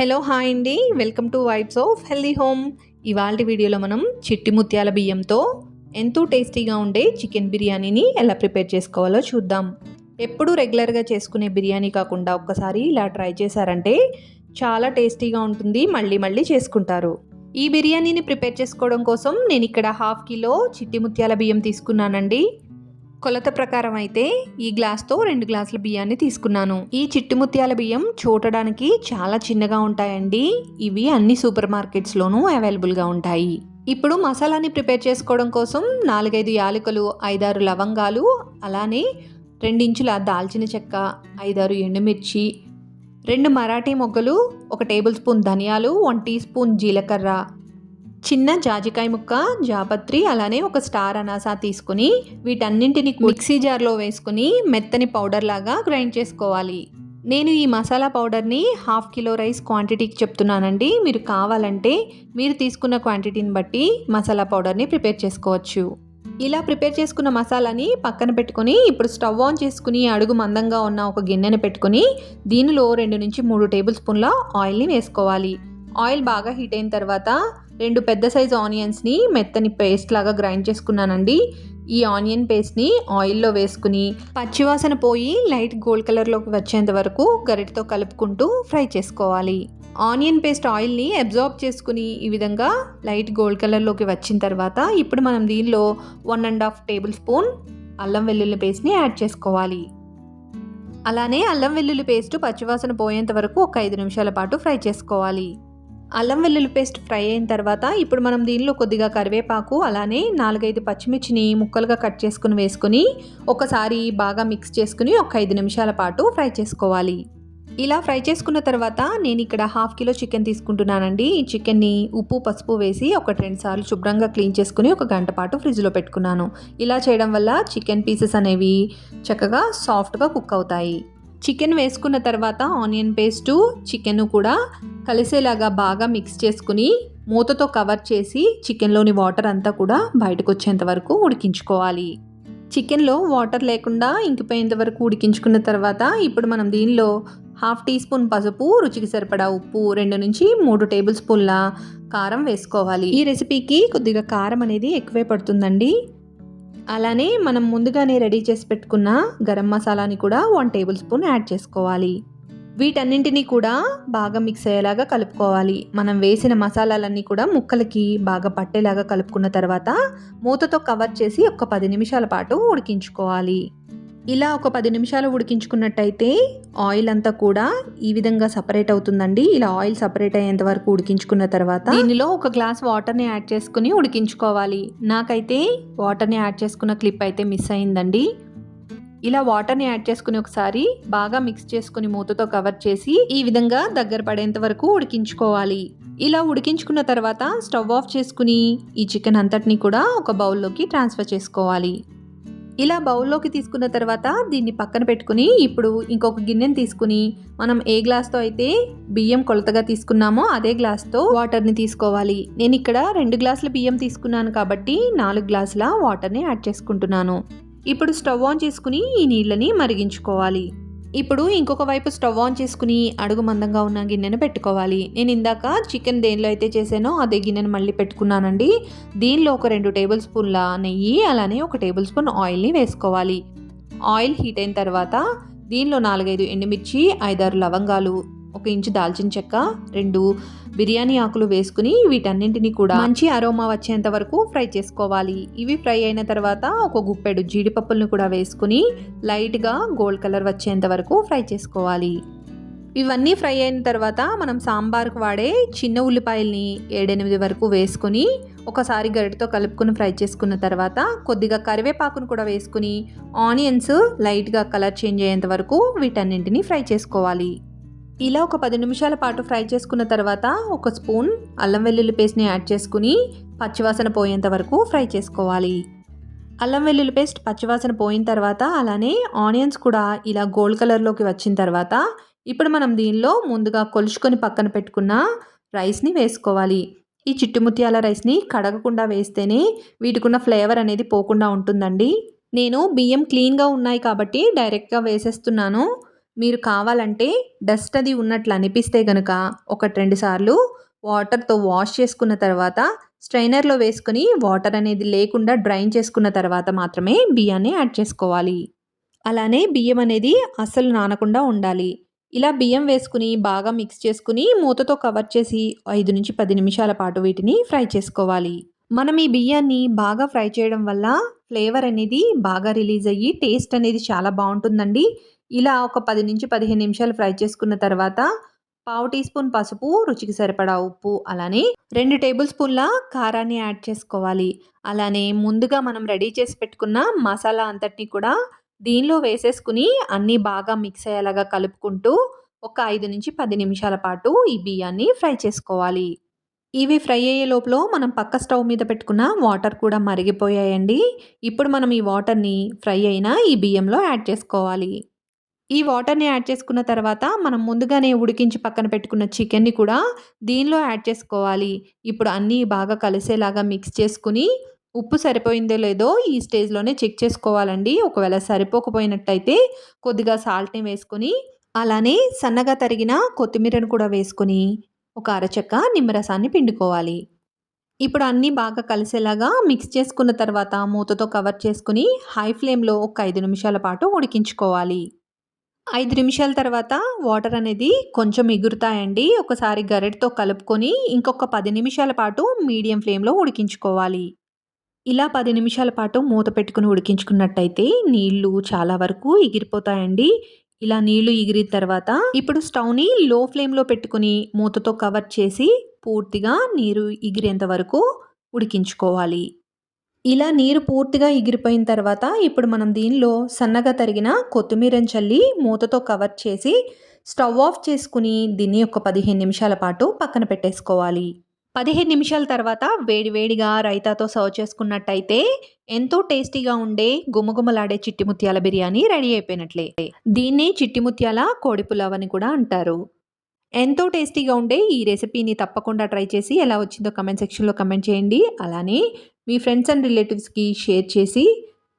Hello hi అండి. Welcome to vibes of healthy home. ఇవాళ వీడియోలో మనం చిట్టి ముత్యాల బియ్యంతో ఎంతో టేస్టీగా ఉండే చికెన్ బిర్యానీని ఎలా ప్రిపేర్ చేసుకోవాలో చూద్దాం. ఎప్పుడు రెగ్యులర్గా చేసుకునే బిర్యానీ కాకుండా ఒక్కసారి ఇలా ట్రై చేశారంటే చాలా టేస్టీగా ఉంటుంది మళ్ళీ మళ్ళీ చేసుకుంటారు. ఈ బిర్యానీని ప్రిపేర్ చేసుకోవడం కోసం నేను ఇక్కడ హాఫ్ కిలో చిట్టి ముత్యాల బియ్యం తీసుకున్నానండి. కొలత ప్రకారం అయితే ఈ గ్లాస్తో రెండు గ్లాసుల బియ్యాన్ని తీసుకున్నాను. ఈ చిట్టి ముత్యాల బియ్యం చూడడానికి చాలా చిన్నగా ఉంటాయండి. ఇవి అన్ని సూపర్ మార్కెట్స్లోనూ అవైలబుల్గా ఉంటాయి. ఇప్పుడు మసాలాని ప్రిపేర్ చేసుకోవడం కోసం నాలుగైదు యాలకులు ఐదారు లవంగాలు అలానే రెండించుల దాల్చిన చెక్క ఐదారు ఎండుమిర్చి రెండు మరాఠీ మొగ్గలు ఒక టేబుల్ స్పూన్ ధనియాలు వన్ టీ స్పూన్ జీలకర్ర చిన్న జాజికాయ ముక్క జాపత్రి అలానే ఒక స్టార్ అనాసా తీసుకుని వీటన్నింటిని మిక్సీ జార్లో వేసుకుని మెత్తని పౌడర్ లాగా గ్రైండ్ చేసుకోవాలి. నేను ఈ మసాలా పౌడర్ని హాఫ్ కిలో రైస్ క్వాంటిటీకి చెప్తున్నానండి. మీరు కావాలంటే మీరు తీసుకున్న క్వాంటిటీని బట్టి మసాలా పౌడర్ని ప్రిపేర్ చేసుకోవచ్చు. ఇలా ప్రిపేర్ చేసుకున్న మసాలాని పక్కన పెట్టుకొని ఇప్పుడు స్టవ్ ఆన్ చేసుకుని అడుగు మందంగా ఉన్న ఒక గిన్నెని పెట్టుకుని దీనిలో రెండు నుంచి మూడు టేబుల్ స్పూన్ల ఆయిల్ని వేసుకోవాలి. ఆయిల్ బాగా హీట్ అయిన తర్వాత రెండు పెద్ద సైజు ఆనియన్స్ని మెత్తని పేస్ట్ లాగా గ్రైండ్ చేసుకున్నానండి. ఈ ఆనియన్ పేస్ట్ని ఆయిల్లో వేసుకుని పచ్చివాసన పోయి లైట్ గోల్డ్ కలర్లోకి వచ్చేంత వరకు గరిటతో కలుపుకుంటూ ఫ్రై చేసుకోవాలి. ఆనియన్ పేస్ట్ ఆయిల్ని అబ్జార్బ్ చేసుకుని ఈ విధంగా లైట్ గోల్డ్ కలర్లోకి వచ్చిన తర్వాత ఇప్పుడు మనం దీనిలో one and half tablespoon అల్లం వెల్లుల్లి పేస్ట్ని యాడ్ చేసుకోవాలి. అలానే అల్లం వెల్లుల్లి పేస్ట్ పచ్చివాసన పోయేంత వరకు ఒక ఐదు నిమిషాల పాటు ఫ్రై చేసుకోవాలి. అల్లం వెల్లుల్లి పేస్ట్ ఫ్రై అయిన తర్వాత ఇప్పుడు మనం దీనిలో కొద్దిగా కరివేపాకు అలానే నాలుగైదు పచ్చిమిర్చిని ముక్కలుగా కట్ చేసుకుని వేసుకుని ఒకసారి బాగా మిక్స్ చేసుకుని ఒక ఐదు నిమిషాల పాటు ఫ్రై చేసుకోవాలి. ఇలా ఫ్రై చేసుకున్న తర్వాత నేను ఇక్కడ హాఫ్ కిలో చికెన్ తీసుకుంటున్నానండి. ఈ చికెన్ని ఉప్పు పసుపు వేసి ఒక రెండు సార్లు శుభ్రంగా క్లీన్ చేసుకుని ఒక గంట పాటు ఫ్రిడ్జ్లో పెట్టుకున్నాను. ఇలా చేయడం వల్ల చికెన్ పీసెస్ అనేవి చక్కగా సాఫ్ట్గా కుక్ అవుతాయి. చికెన్ వేసుకున్న తర్వాత ఆనియన్ పేస్టు చికెన్ కూడా కలిసేలాగా బాగా మిక్స్ చేసుకుని మూతతో కవర్ చేసి చికెన్లోని వాటర్ అంతా కూడా బయటకు వచ్చేంత వరకు ఉడికించుకోవాలి. చికెన్లో వాటర్ లేకుండా ఇంకిపోయేంత వరకు ఉడికించుకున్న తర్వాత ఇప్పుడు మనం దీనిలో హాఫ్ టీ స్పూన్ పసుపు రుచికి సరిపడా ఉప్పు రెండు నుంచి మూడు టేబుల్ స్పూన్ల కారం వేసుకోవాలి. ఈ రెసిపీకి కొద్దిగా కారం అనేది ఎక్కువే పడుతుందండి. అలానే మనం ముందుగానే రెడీ చేసి పెట్టుకున్న గరం మసాలాని కూడా వన్ టేబుల్ స్పూన్ యాడ్ చేసుకోవాలి. వీటన్నింటినీ కూడా బాగా మిక్స్ అయ్యేలాగా కలుపుకోవాలి. మనం వేసిన మసాలాలన్నీ కూడా ముక్కలకి బాగా పట్టేలాగా కలుపుకున్న తర్వాత మూతతో కవర్ చేసి ఒక పది నిమిషాల పాటు ఉడికించుకోవాలి. ఇలా ఒక పది నిమిషాలు ఉడికించుకున్నట్టయితే ఆయిల్ అంతా కూడా ఈ విధంగా సపరేట్ అవుతుందండి. ఇలా ఆయిల్ సపరేట్ అయ్యేంత వరకు ఉడికించుకున్న తర్వాత దీనిలో ఒక గ్లాస్ వాటర్ని యాడ్ చేసుకుని ఉడికించుకోవాలి. నాకైతే వాటర్ని యాడ్ చేసుకున్న క్లిప్ అయితే మిస్ అయిందండి. ఇలా వాటర్ని యాడ్ చేసుకుని ఒకసారి బాగా మిక్స్ చేసుకుని మూతతో కవర్ చేసి ఈ విధంగా దగ్గర పడేంత వరకు ఉడికించుకోవాలి. ఇలా ఉడికించుకున్న తర్వాత స్టవ్ ఆఫ్ చేసుకుని ఈ చికెన్ అంతటిని కూడా ఒక బౌల్లోకి ట్రాన్స్ఫర్ చేసుకోవాలి. ఇలా బౌల్లోకి తీసుకున్న తర్వాత దీన్ని పక్కన పెట్టుకుని ఇప్పుడు ఇంకొక గిన్నెని తీసుకుని మనం ఏ గ్లాస్తో అయితే బియ్యం కొలతగా తీసుకున్నామో అదే గ్లాస్తో వాటర్ని తీసుకోవాలి. నేను ఇక్కడ రెండు గ్లాసుల బియ్యం తీసుకున్నాను కాబట్టి నాలుగు గ్లాసుల వాటర్ని యాడ్ చేసుకుంటున్నాను. ఇప్పుడు స్టవ్ ఆన్ చేసుకుని ఈ నీళ్ళని మరిగించుకోవాలి. ఇప్పుడు ఇంకొక వైపు స్టవ్ ఆన్ చేసుకుని అడుగు మందంగా ఉన్న గిన్నెను పెట్టుకోవాలి. నేను ఇందాక చికెన్ దేనిలో అయితే చేసానో అదే గిన్నెను మళ్ళీ పెట్టుకున్నానండి. దీనిలో ఒక రెండు టేబుల్ స్పూన్ల నెయ్యి అలానే ఒక టేబుల్ స్పూన్ ఆయిల్ని వేసుకోవాలి. ఆయిల్ హీట్ అయిన తర్వాత దీనిలో నాలుగైదు ఎండుమిర్చి ఐదారు లవంగాలు ఒక ఇంచు దాల్చిన చెక్క రెండు బిర్యానీ ఆకులు వేసుకుని వీటన్నింటినీ కూడా మంచి అరోమా వచ్చేంత వరకు ఫ్రై చేసుకోవాలి. ఇవి ఫ్రై అయిన తర్వాత ఒక గుప్పెడు జీడిపప్పులను కూడా వేసుకుని లైట్గా గోల్డ్ కలర్ వచ్చేంత వరకు ఫ్రై చేసుకోవాలి. ఇవన్నీ ఫ్రై అయిన తర్వాత మనం సాంబార్కు వాడే చిన్న ఉల్లిపాయల్ని ఏడెనిమిది వరకు వేసుకుని ఒకసారి గరిటతో కలుపుకుని ఫ్రై చేసుకున్న తర్వాత కొద్దిగా కరివేపాకును కూడా వేసుకుని ఆనియన్స్ లైట్గా కలర్ చేంజ్ అయ్యేంత వరకు వీటన్నింటినీ ఫ్రై చేసుకోవాలి. ఇలా ఒక పది నిమిషాల పాటు ఫ్రై చేసుకున్న తర్వాత ఒక స్పూన్ అల్లం వెల్లుల్లి పేస్ట్ని యాడ్ చేసుకుని పచ్చివాసన పోయేంత వరకు ఫ్రై చేసుకోవాలి. అల్లం వెల్లుల్లి పేస్ట్ పచ్చివాసన పోయిన తర్వాత అలానే ఆనియన్స్ కూడా ఇలా గోల్డ్ కలర్లోకి వచ్చిన తర్వాత ఇప్పుడు మనం దీనిలో ముందుగా కొలుచుకొని పక్కన పెట్టుకున్న రైస్ని వేసుకోవాలి. ఈ చిట్టుముత్యాల రైస్ని కడగకుండా వేస్తేనే వీటికున్న ఫ్లేవర్ అనేది పోకుండా ఉంటుందండి. నేను బియ్యం క్లీన్గా ఉన్నాయి కాబట్టి డైరెక్ట్గా వేసేస్తున్నాను. మీరు కావాలంటే డస్ట్ అది ఉన్నట్లు అనిపిస్తే గనుక ఒకటి రెండు సార్లు వాటర్తో వాష్ చేసుకున్న తర్వాత స్ట్రైనర్లో వేసుకొని వాటర్ అనేది లేకుండా డ్రైన్ చేసుకున్న తర్వాత మాత్రమే బియ్యాన్ని యాడ్ చేసుకోవాలి. అలానే బియ్యం అనేది అస్సలు నానకుండా ఉండాలి. ఇలా బియ్యం వేసుకుని బాగా మిక్స్ చేసుకుని మూతతో కవర్ చేసి ఐదు నుంచి పది నిమిషాల పాటు వీటిని ఫ్రై చేసుకోవాలి. మనం ఈ బియ్యాన్ని బాగా ఫ్రై చేయడం వల్ల ఫ్లేవర్ అనేది బాగా రిలీజ్ అయ్యి టేస్ట్ అనేది చాలా బాగుంటుందండి. ఇలా ఒక పది నుంచి పదిహేను నిమిషాలు ఫ్రై చేసుకున్న తర్వాత పావు టీ స్పూన్ పసుపు రుచికి సరిపడా ఉప్పు అలానే రెండు టేబుల్ స్పూన్ల కారాన్ని యాడ్ చేసుకోవాలి. అలానే ముందుగా మనం రెడీ చేసి పెట్టుకున్న మసాలా అంతటిని కూడా దీనిలో వేసేసుకుని అన్నీ బాగా మిక్స్ అయ్యేలాగా కలుపుకుంటూ ఒక ఐదు నుంచి పది నిమిషాల పాటు ఈ బియ్యాన్ని ఫ్రై చేసుకోవాలి. ఇవి ఫ్రై అయ్యే లోపల మనం పక్క స్టవ్ మీద పెట్టుకున్న వాటర్ కూడా మరిగిపోయాయండి. ఇప్పుడు మనం ఈ వాటర్ని ఫ్రై అయిన ఈ బియ్యంలో యాడ్ చేసుకోవాలి. ఈ వాటర్ని యాడ్ చేసుకున్న తర్వాత మనం ముందుగానే ఉడికించి పక్కన పెట్టుకున్న చికెన్ని కూడా దీనిలో యాడ్ చేసుకోవాలి. ఇప్పుడు అన్నీ బాగా కలిసేలాగా మిక్స్ చేసుకుని ఉప్పు సరిపోయిందో లేదో ఈ స్టేజ్లోనే చెక్ చేసుకోవాలండి. ఒకవేళ సరిపోకపోయినట్టయితే కొద్దిగా సాల్ట్ని వేసుకొని అలానే సన్నగా తరిగిన కొత్తిమీరను కూడా వేసుకొని ఒక అరచక్క నిమ్మరసాన్ని పిండుకోవాలి. ఇప్పుడు అన్నీ బాగా కలిసేలాగా మిక్స్ చేసుకున్న తర్వాత మూతతో కవర్ చేసుకుని హై ఫ్లేమ్లో ఒక ఐదు నిమిషాల పాటు ఉడికించుకోవాలి. ఐదు నిమిషాల తర్వాత వాటర్ అనేది కొంచెం ఎగురుతాయండి. ఒకసారి గరిటతో కలుపుకొని ఇంకొక పది నిమిషాల పాటు మీడియం ఫ్లేమ్లో ఉడికించుకోవాలి. ఇలా పది నిమిషాల పాటు మూత పెట్టుకుని ఉడికించుకున్నట్టయితే నీళ్ళు చాలా వరకు ఎగిరిపోతాయండి. ఇలా నీళ్ళు ఎగిరిన తర్వాత ఇప్పుడు స్టవ్ని లో ఫ్లేమ్లో పెట్టుకుని మూతతో కవర్ చేసి పూర్తిగా నీరు ఎగిరేంత వరకు ఉడికించుకోవాలి. ఇలా నీరు పూర్తిగా ఎగిరిపోయిన తర్వాత ఇప్పుడు మనం దీనిలో సన్నగా తరిగిన కొత్తిమీరని చల్లి మూతతో కవర్ చేసి స్టవ్ ఆఫ్ చేసుకుని దీన్ని ఒక పదిహేను నిమిషాల పాటు పక్కన పెట్టేసుకోవాలి. పదిహేను నిమిషాల తర్వాత వేడివేడిగా రైతాతో సర్వ్ చేసుకున్నట్టయితే ఎంతో టేస్టీగా ఉండే గుమగుమలాడే చిట్టి ముత్యాల బిర్యానీ రెడీ అయిపోయినట్లే. దీన్ని చిట్టి ముత్యాల కోడి పులావ్ అని కూడా అంటారు. ఎంతో టేస్టీగా ఉండే ఈ రెసిపీని తప్పకుండా ట్రై చేసి ఎలా వచ్చిందో కమెంట్ సెక్షన్లో కమెంట్ చేయండి. అలానే మీ ఫ్రెండ్స్ అండ్ రిలేటివ్స్కి షేర్ చేసి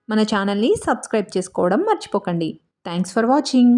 మన ఛానల్ని సబ్స్క్రైబ్ చేసుకోవడం మర్చిపోకండి. Thanks for watching